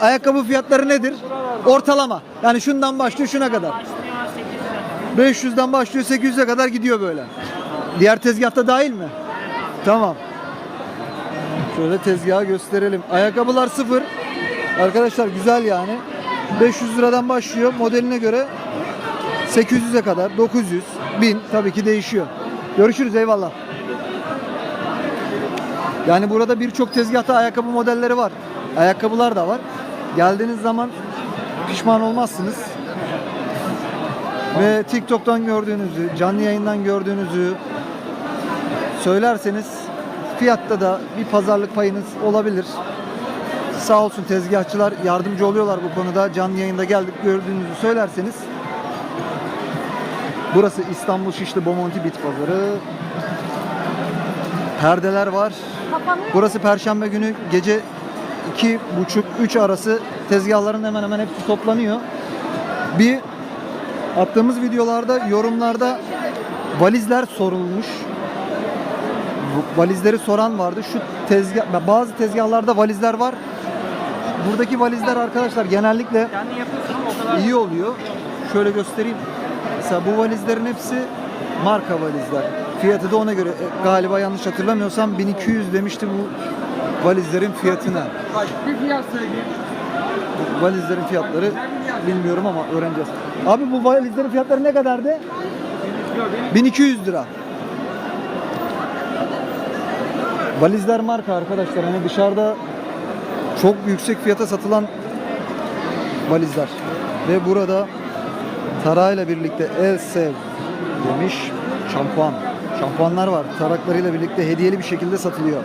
Ayakkabı fiyatları nedir? Ortalama. Yani şundan başlıyor şuna kadar. Başlıyor 800 lira. 500'den başlıyor 800'e kadar gidiyor böyle. Diğer tezgahta dahil mi? Tamam. Şöyle tezgahı gösterelim. Ayakkabılar sıfır. Arkadaşlar güzel yani. 500 liradan başlıyor modeline göre 800'e kadar 900 1000 tabii ki değişiyor. Görüşürüz eyvallah. Yani burada birçok tezgahta ayakkabı modelleri var. Ayakkabılar da var. Geldiğiniz zaman pişman olmazsınız. Ve TikTok'tan gördüğünüzü, canlı yayından gördüğünüzü söylerseniz fiyatta da bir pazarlık payınız olabilir. Sağ olsun tezgahçılar yardımcı oluyorlar bu konuda. Canlı yayında geldik gördüğünüzü söylerseniz. Burası İstanbul Şişli Bomonti Bit Pazarı. Perdeler var. Burası Perşembe günü gece 2.30-3 arası tezgahların hemen hemen hepsi toplanıyor. Bir attığımız videolarda yorumlarda valizler sorulmuş. Valizleri soran vardı. Şu tezgah bazı tezgahlarda valizler var. Buradaki valizler arkadaşlar genellikle iyi oluyor. Şöyle göstereyim. Mesela bu valizlerin hepsi marka valizler. Fiyatı da ona göre e, galiba yanlış hatırlamıyorsam 1200 demişti bu valizlerin fiyatına. Bir fiyat söyleyeyim. Valizlerin fiyatları bilmiyorum ama öğreneceğiz. Abi bu valizlerin fiyatları ne kadardı? 1200 lira. Valizler marka arkadaşlar. Hani dışarıda çok yüksek fiyata satılan valizler. Ve burada tarağıyla birlikte el sev demiş şampuan. Şampuanlar var. Taraklarıyla birlikte hediyeli bir şekilde satılıyor.